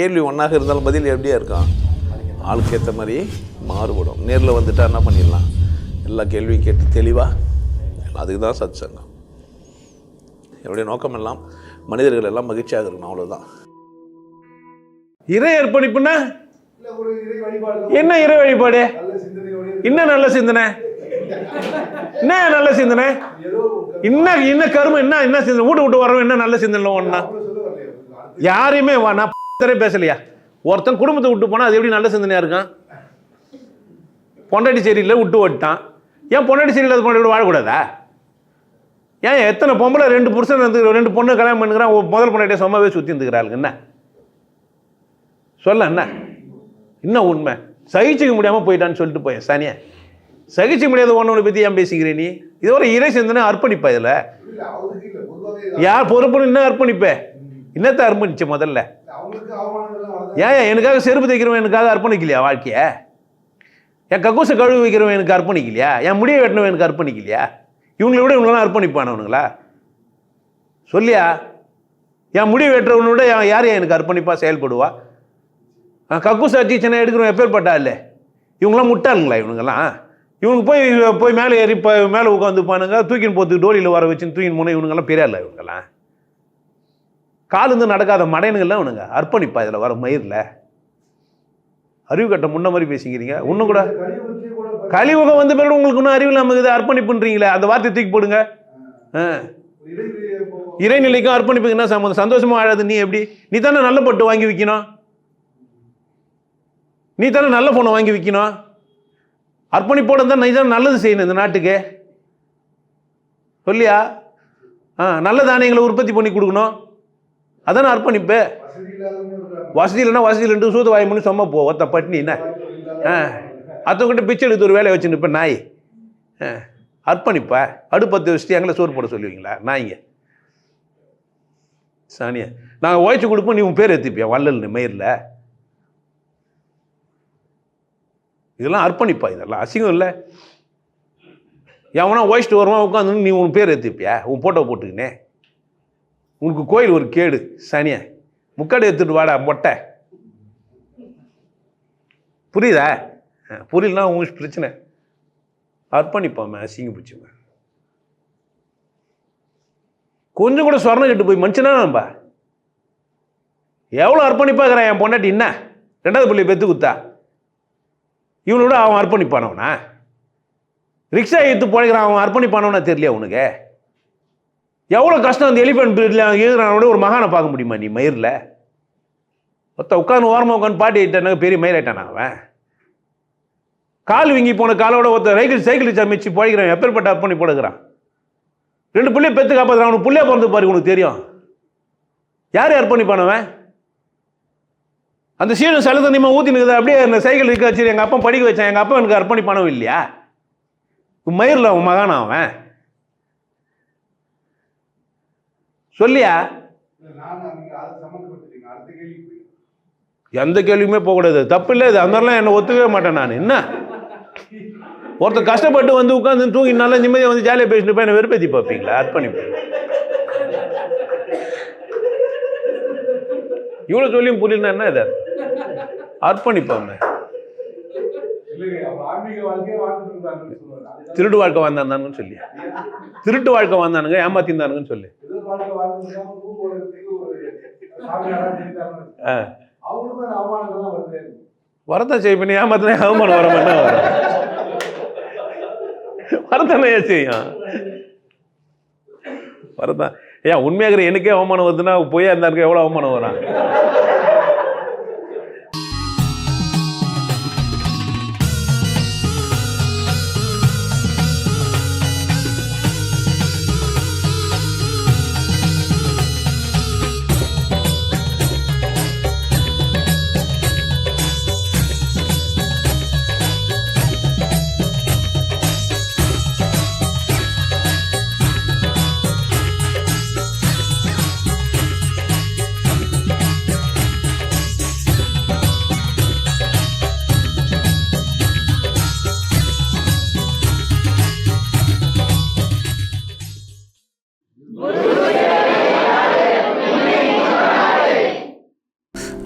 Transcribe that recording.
கேள்வி ஒன்றாக இருந்தாலும் பதில் எப்படியா இருக்கும்? ஆளுக்கு ஏற்ற மாதிரி மாறுபடும். நேரில் வந்துட்டா என்ன பண்ணிடலாம்? எல்லா கேள்வியும் கேட்டு தெளிவாக அதுக்கு தான் சத் சங்கம் என்னுடைய நோக்கம் எல்லாம் மனிதர்கள் எல்லாம் மகிழ்ச்சியாக இருக்கணும் அவ்வளோதான் இறை அர்ப்பணிப்புன்னா? என்ன இறை வழிபாடு. என்ன நல்ல சிந்தனை? என்ன நல்ல சிந்தனை? என்ன என்ன கரும என்ன என்ன சிந்தனை? வீட்டு விட்டு வரவன் என்ன நல்ல சிந்தனை ஒண்ணா? யாரையுமே வா பத்தரே பேசலையா? ஒருத்தன் குடும்பத்தை விட்டு போனா அது எப்படி நல்ல சிந்தனையா இருக்கான்? பொண்டாட்டி சரியில்லை விட்டு ஓட்டான் ஏன் பொண்டாட்டி சரியில்லாத பொண்டாட்டி வாழக்கூடாதா? ஏன் எத்தனை பொம்பளை ரெண்டு புருஷன் இருந்து ரெண்டு பொண்ணு கல்யாணம் பண்ணுகிறான் முதல் பொண்டாட்டியை சும்மாவே சுற்றி இருந்துக்கிறாளுங்க என்ன? சொல்ல என்ன? என்ன உண்மை? சகிச்சுக்க முடியாமல் போயிட்டான்னு சொல்லிட்டு போயேன் சனியா? சகிச்சு முடியாத ஒன்று பற்றி ஏன் பேசிக்கிறே நீ? இது ஒரு இறை சிந்தனை அர்ப்பணிப்பா இதில்? யார் பொறுப்புன்னு என்ன அர்ப்பணிப்பே? என்னத்தை அர்ப்பணிச்ச முதல்ல? ஏன் எனக்காக செருப்பு தைக்கிறவன் எனக்காக அர்ப்பணிக்கலையா வாழ்க்கையை? என் கக்கூசை கழுவி வைக்கிறவன் எனக்கு அர்ப்பணிக்கலையா? என் முடியை வெட்டினவன் எனக்கு அர்ப்பணிக்கலையா? இவங்களை விட இவங்களாம் அர்ப்பணிப்பானவனுங்களா சொல்லியா? என் முடி வெட்டுறவனோட என் யார் எனக்கு அர்ப்பணிப்பாக செயல்படுவா? நான் கக்கூஸ் அடிச்சனை எடுக்கிறவன் எப்பேற்பட்டா இல்லை? இவங்களாம் முட்டாளுங்களா இவனுங்களாம் இவனுக்கு போய் போய் மேலே ஏறி இப்போ மேலே உட்காந்துப்பானுங்க தூக்கின்னு போத்து டோலியில் வர வச்சுன்னு தூக்கின்னு போனால் இவனுங்கெல்லாம் பெரிய இல்லை இவங்கெல்லாம்? காலுந்து நடக்காத மடையனுங்கள்லாம் இவனுங்க. அர்ப்பணிப்பா இதில் வர மயிரில். அறிவு கட்ட முன்ன மாதிரி பேசிக்கிறீங்க. இன்னும் கூட. கலியுகம் வந்த பிறகு உங்களுக்கு இன்னும் அறிவு இல்லாமல் இது அர்ப்பணிப்புன்றீங்களே. அந்த வார்த்தையை தூக்கி போடுங்க. ஆ. இறைநிலைக்கும் அர்ப்பணிப்புக்கு என்ன சம்மந்தம் சந்தோஷமா வாழாது நீ எப்படி? நீ தானே நல்ல பட்டு வாங்கி விற்கணும் நீ தானே நல்ல ஃபோனை வாங்கி விற்கணும் அர்ப்பணிப்போட தான் நீ தானே நல்லது செய்யணும் இந்த நாட்டுக்கு. சொல்லியா? ஆ நல்ல தானியங்களை உற்பத்தி பண்ணி கொடுக்கணும். அதானே அர்ப்பணிப்பு வசதி இல்லைன்னா வசதி இல்லைன்ட்டு சூத வாய் சும்மா போ. ஒத்த பட்னி என்ன? ஆ. அத்தவங்கிட்ட பிச்சை எடுத்து ஒரு வேலையை வச்சுன்னு இப்போ நாய். ஆ. அர்ப்பணிப்பா அடுப்பத்து வச்சுட்டு எங்களை சோறு போட சொல்லுவீங்களா? நாய்ங்க. சானியா நாங்கள் ஓய்ச்சி கொடுப்போம் நீ உன் பேர் எத்திப்பியா வள்ளல் மயிரில். இதெல்லாம் அர்ப்பணிப்பா இதெல்லாம். அசிங்கம் இல்லை. எவனா ஓய்ச்சிட்டு வருவான் உட்காந்து நீ உன் பேர் எத்திப்பியா உன் ஃபோட்டோ போட்டுக்கினே உனக்கு கோயில் ஒரு கேடு சனியா. முக்காடு எடுத்துட்டு வாடா மொட்டை. புரியுதா? ஆ, புரியலனா உங்களுக்கு பிரச்சனை. அர்ப்பணிப்பாமே அசிங்க பிடிச்சுமே கொஞ்சம் கூட சொர்ணம் கட்டு போய் மனுஷனா நம்ப எவ்வளோ அர்ப்பணிப்பாக்குறான் என் பொண்டாட்டி? என்ன? ரெண்டாவது பிள்ளை பெத்து குத்தா? இவனோட அவன் அர்ப்பணிப்பானவனா? ரிக்ஷா எடுத்து பிழைக்கிறான் அவன் அர்ப்பணிப்பானவனா தெரியலையா உனக்கு? எவ்வளோ கஷ்டம் அந்த எலிஃபென்ட் பிரீட்ல எழுதுறானோட ஒரு மகானை பார்க்க முடியுமா நீ மயிரில்? ஒருத்த உட்காந்து ஓரமாக உட்காந்து பாட்டி ஆயிட்டான பெரிய மயிர் ஆயிட்டானா அவன்? கால் வீங்கி போன காலோட ஒருத்தர் சைக்கிள் சைக்கிள் சமைச்சு போய்க்கிறான் எப்பேற்பட்ட அர்ப்பணி போடுகிறான்? ரெண்டு பிள்ளைய பெற்று காப்பாற்றுறான் அவனுக்கு பிள்ளைய பிறந்து பாரு உனக்கு தெரியும். யார் அர்ப்பணிப்பானவன் அந்த சீனம் செலவு தண்ணிமா ஊற்றி நிற்குது அப்படியே அந்த சைக்கிள் இருக்க வச்சு எங்கள் அப்பா படிக்க வச்சேன் எங்கள் அப்பா எனக்கு அர்ப்பணிப்பானவன் இல்லையா மயிரில் அவன் மகானா அவன்? சொல்லியா? எந்த கேள்வியுமே போகக்கூடாது. தப்பு இல்லை. இது அந்த மாதிரிலாம் என்னை ஒத்துக்கவே மாட்டேன் நான். என்ன? ஒருத்தர் கஷ்டப்பட்டு வந்து உட்காந்து தூங்கி நல்லா நிம்மதியாக வந்து ஜாலியாக பேசிட்டு போய் என்னை வெறுப்பேத்தி பார்ப்பீங்களா? அர்ப்பணிப்பு இவ்வளோ சொல்லியும் புரியலன்னா என்ன இது? அர்ப்பணிப்பாங்க திருட்டு வாழ்க்கை வாழ்ந்தானுங்கன்னு சொல்லி திருட்டு வாழ்க்கை வாழ்ந்தானுங்க ஏமாத்திருந்தானுங்கன்னு சொல்லி. வரத்தான் செய்ய பண்ணி ஏமாத்தினா அவமானம் வர மாட்டேன் வரத்தானே செய்யும்? வரதான் ஏன் உண்மையாக எனக்கே அவமானம் வருதுன்னா போய் அந்த எவ்வளோ அவமானம் வரும்?